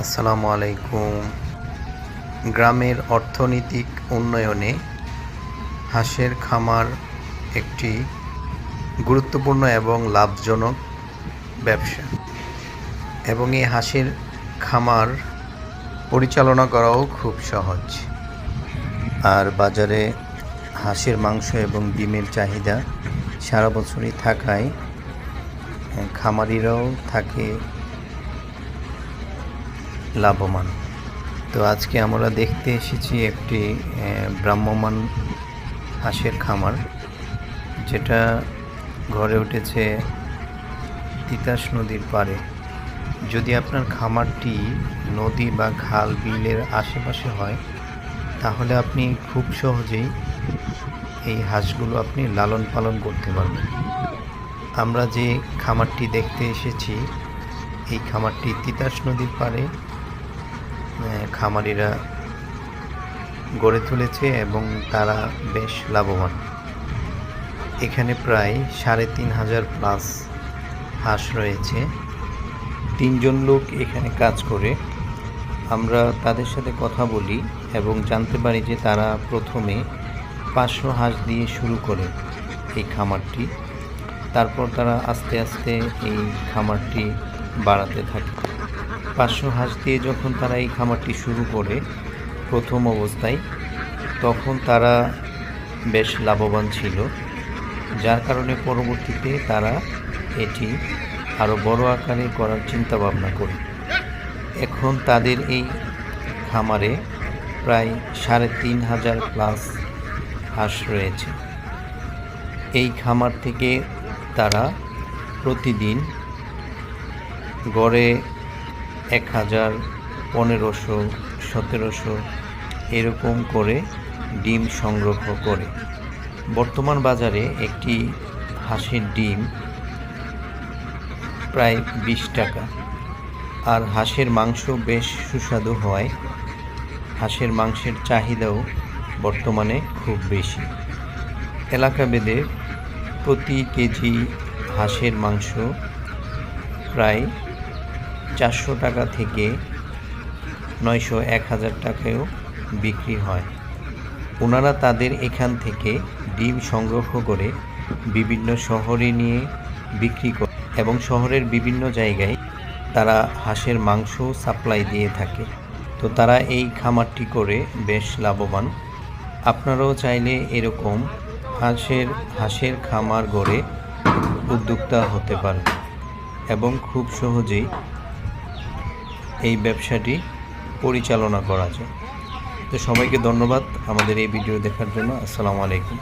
আসসালামু আলাইকুম। গ্রামের অর্থনৈতিক উন্নয়নে হাঁসের খামার একটি গুরুত্বপূর্ণ এবং লাভজনক ব্যবসা এবং এই হাঁসের খামার পরিচালনা করাও খুব সহজ। আর বাজারে হাঁসের মাংস এবং ডিমের চাহিদা সারা বছরই থাকায় খামারিরাও থাকে লাভবান। তো আজকে আমরা দেখতে এসেছি একটি ভ্রাম্যমাণ হাঁসের খামার, যেটা ঘরে উঠেছে তিতাস নদীর পাড়ে। যদি আপনার খামারটি নদী বা খাল বিলের আশেপাশে হয়, তাহলে আপনি খুব সহজেই এই হাঁসগুলো আপনি লালন পালন করতে পারবেন। আমরা যে খামারটি দেখতে এসেছি, এই খামারটি তিতাস নদীর পাড়ে। খামারিরা গড়ে তুলেছে এবং তারা বেশ লাভবান। এখানে প্রায় সাড়ে তিন হাজার প্লাস হাঁস রয়েছে। তিনজন লোক এখানে কাজ করে। আমরা তাদের সাথে কথা বলি এবং জানতে পারি যে তারা প্রথমে পাঁচশো হাঁস দিয়ে শুরু করে এই খামারটি। তারপর তারা আস্তে আস্তে এই খামারটি বাড়াতে থাকে। পাঁচশো হাঁস দিয়ে যখন তারা এই খামারটি শুরু করে প্রথম অবস্থায়, তখন তারা বেশ লাভবান ছিল, যার কারণে পরবর্তীতে তারা এটি আরও বড় আকারে করার চিন্তা ভাবনা করে। এখন তাদের এই খামারে প্রায় সাড়ে তিন হাজার প্লাস হাঁস রয়েছে। এই খামার থেকে তারা প্রতিদিন গড়ে এক হাজার, পনেরোশো, সতেরোশো, এরকম করে ডিম সংগ্রহ করে। বর্তমান বাজারে একটি হাঁসের ডিম প্রায় বিশ টাকা। আর হাঁসের মাংস বেশ সুস্বাদু হয়। হাঁসের মাংসের চাহিদাও বর্তমানে খুব বেশি। এলাকা ভেদে প্রতি কেজি হাঁসের মাংস প্রায় চারশো টাকা থেকে নয়শো এক হাজার টাকায়ও বিক্রি হয়। ওনারা তাদের এখান থেকে ডিম সংগ্রহ করে বিভিন্ন শহরে নিয়ে বিক্রি করে এবং শহরের বিভিন্ন জায়গায় তারা হাঁসের মাংস সাপ্লাই দিয়ে থাকে। তো তারা এই খামারটি করে বেশ লাভবান। আপনারাও চাইলে এরকম হাঁসের হাঁসের খামার গড়ে উদ্যোক্তা হতে পারেন। এবং খুব সহজেই এই ব্যবসাটি পরিচালনা করা যায়। তো সবাইকে ধন্যবাদ আমাদের এই ভিডিও দেখার জন্য। আসসালামু আলাইকুম।